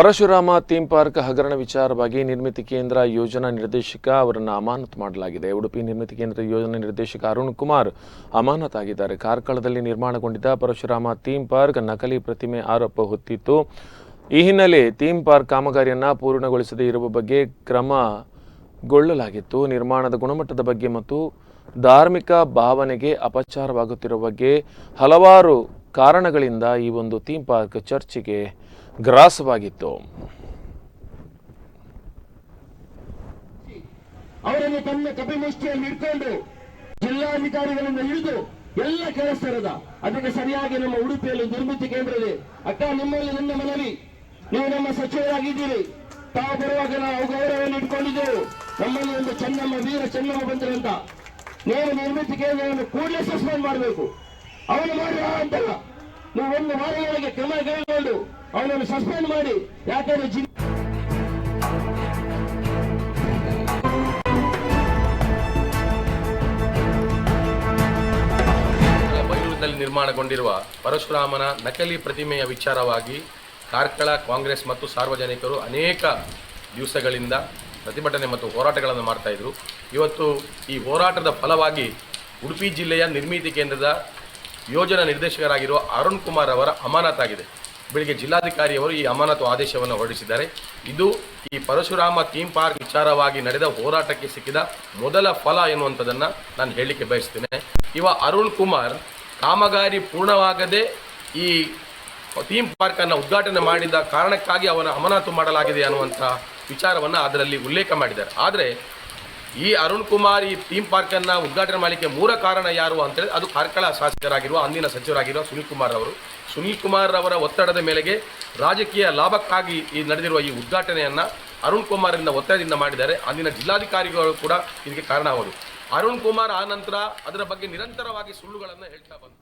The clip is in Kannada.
ಪರಶುರಾಮ ಥೀಮ್ ಪಾರ್ಕ್ ಹಗರಣ ವಿಚಾರವಾಗಿ ನಿರ್ಮಿತಿ ಕೇಂದ್ರ ಯೋಜನಾ ನಿರ್ದೇಶಕ ಅವರನ್ನು ಅಮಾನತು ಮಾಡಲಾಗಿದೆ. ಉಡುಪಿ ನಿರ್ಮಿತಿ ಕೇಂದ್ರ ಯೋಜನಾ ನಿರ್ದೇಶಕ ಅರುಣ್ ಕುಮಾರ್ ಅಮಾನತಾಗಿದ್ದಾರೆ ಕಾರ್ಕಳದಲ್ಲಿ ನಿರ್ಮಾಣಗೊಂಡಿದ್ದ ಪರಶುರಾಮ ಥೀಮ್ ಪಾರ್ಕ್ ನಕಲಿ ಪ್ರತಿಮೆ ಆರೋಪ ಹೊತ್ತಿತ್ತು. ಈ ಹಿನ್ನೆಲೆ ಥೀಮ್ ಪಾರ್ಕ್ ಕಾಮಗಾರಿಯನ್ನು ಪೂರ್ಣಗೊಳಿಸದೇ ಇರುವ ಬಗ್ಗೆ ಕ್ರಮಗೊಳ್ಳಲಾಗಿತ್ತು ನಿರ್ಮಾಣದ ಗುಣಮಟ್ಟದ ಬಗ್ಗೆ ಮತ್ತು ಧಾರ್ಮಿಕ ಭಾವನೆಗೆ ಅಪಚಾರವಾಗುತ್ತಿರುವ ಬಗ್ಗೆ ಹಲವಾರು ಕಾರಣಗಳಿಂದ ಈ ಒಂದು ಥೀಮ್ ಪಾರ್ಕ್ ಚರ್ಚಿಗೆ ಗ್ರಾಸವಾಗಿತ್ತು. ಅವರನ್ನು ತನ್ನ ಕಪಿಮುಷ್ಟಿಯಲ್ಲಿ ಇಟ್ಕೊಂಡು ಜಿಲ್ಲಾಧಿಕಾರಿಗಳಿಂದ ಹಿಡಿದು ಎಲ್ಲ ಕೆಲಸದ ಅದಕ್ಕೆ ಸರಿಯಾಗಿ ನಮ್ಮ ಉಡುಪಿಯಲ್ಲಿ ನಿರ್ಮಿತಿ ಕೇಂದ್ರ ಇದೆ. ಅಕ್ಕ, ನಿಮ್ಮಲ್ಲಿ ನನ್ನ ಮನವಿ. ನೀವು ನಮ್ಮ ಸಚಿವರಾಗಿದ್ದೀರಿ. ತಾವು ಬರುವಾಗ ನಾವು ಗೌರವವನ್ನು ಇಟ್ಕೊಂಡಿದ್ದೆವು. ನಮ್ಮಲ್ಲಿ ಒಂದು ಚೆನ್ನಮ್ಮ, ವೀರ ಚೆನ್ನಮ್ಮ ಬಂದರು ಅಂತ. ನೀವು ನಿರ್ಮಿತಿ ಕೇಂದ್ರವನ್ನು ಕೂಡಲೇ ಸಸ್ಪೆಂಡ್ ಮಾಡಬೇಕು. ಅವನು ಮಾಡಿದ ಅಂತಲ್ಲ. ನೀವು ಒಂದು ವಾರದೊಳಗೆ ಕ್ರಮ ಕೈಗೊಂಡು ಅವನನ್ನು ಸಸ್ಪೆಂಡ್ ಮಾಡಿ, ಯಾಕಂದ್ರೆ ಬೈಲೂರಿನಲ್ಲಿ ನಿರ್ಮಾಣಗೊಂಡಿರುವ ಪರಶುರಾಮನ ನಕಲಿ ಪ್ರತಿಮೆಯ ವಿಚಾರವಾಗಿ ಕಾರ್ಕಳ ಕಾಂಗ್ರೆಸ್ ಮತ್ತು ಸಾರ್ವಜನಿಕರು ಅನೇಕ ದಿವಸಗಳಿಂದ ಪ್ರತಿಭಟನೆ ಮತ್ತು ಹೋರಾಟಗಳನ್ನು ಮಾಡ್ತಾ ಇದ್ರು. ಇವತ್ತು ಈ ಹೋರಾಟದ ಫಲವಾಗಿ ಉಡುಪಿ ಜಿಲ್ಲೆಯ ನಿರ್ಮಿತಿ ಕೇಂದ್ರದ ಯೋಜನಾ ನಿರ್ದೇಶಕರಾಗಿರುವ ಅರುಣ್ ಕುಮಾರ್ ಅವರ ಅಮಾನತಾಗಿದೆ ಬೆಳಿಗ್ಗೆ ಜಿಲ್ಲಾಧಿಕಾರಿಯವರು ಈ ಅಮಾನತು ಆದೇಶವನ್ನು ಹೊರಡಿಸಿದ್ದಾರೆ. ಇದು ಈ ಪರಶುರಾಮ ಥೀಮ್ ಪಾರ್ಕ್ ವಿಚಾರವಾಗಿ ನಡೆದ ಹೋರಾಟಕ್ಕೆ ಸಿಕ್ಕಿದ ಮೊದಲ ಫಲ ಎನ್ನುವಂಥದ್ದನ್ನು ನಾನು ಹೇಳಲಿಕ್ಕೆ ಬಯಸ್ತೇನೆ. ಇವ ಅರುಣ್ ಕುಮಾರ್ ಕಾಮಗಾರಿ ಪೂರ್ಣವಾಗದೆ ಈ ಥೀಮ್ ಪಾರ್ಕನ್ನು ಉದ್ಘಾಟನೆ ಮಾಡಿದ ಕಾರಣಕ್ಕಾಗಿ ಅವನ ಅಮಾನತು ಮಾಡಲಾಗಿದೆ ಅನ್ನುವಂಥ ವಿಚಾರವನ್ನು ಅದರಲ್ಲಿ ಉಲ್ಲೇಖ ಮಾಡಿದ್ದಾರೆ. ಆದರೆ ಈ ಅರುಣ್ ಕುಮಾರ್ ಈ ಥೀಮ್ ಪಾರ್ಕನ್ನು ಉದ್ಘಾಟನೆ ಮಾಡಲಿಕ್ಕೆ ಮೂಲ ಕಾರಣ ಯಾರು ಅಂತೇಳಿ ಅದು ಕಾರ್ಕಳ ಶಾಸಕರಾಗಿರುವ, ಅಂದಿನ ಸಚಿವರಾಗಿರುವ ಸುನೀಲ್ ಕುಮಾರ್ ಅವರು. ಸುನೀಲ್ ಕುಮಾರ್ ಅವರ ಒತ್ತಡದ ಮೇಲೆಗೆ ರಾಜಕೀಯ ಲಾಭಕ್ಕಾಗಿ ಈ ನಡೆದಿರುವ ಈ ಉದ್ಘಾಟನೆಯನ್ನು ಅರುಣ್ ಕುಮಾರಿಂದ ಒತ್ತಡದಿಂದ ಮಾಡಿದ್ದಾರೆ. ಅಂದಿನ ಜಿಲ್ಲಾಧಿಕಾರಿಗಳು ಕೂಡ ಇದಕ್ಕೆ ಕಾರಣ ಅವರು. ಅರುಣ್ ಕುಮಾರ್ ಆ ನಂತರ ಅದರ ಬಗ್ಗೆ ನಿರಂತರವಾಗಿ ಸುಳ್ಳುಗಳನ್ನು ಹೇಳ್ತಾ ಬಂದರು.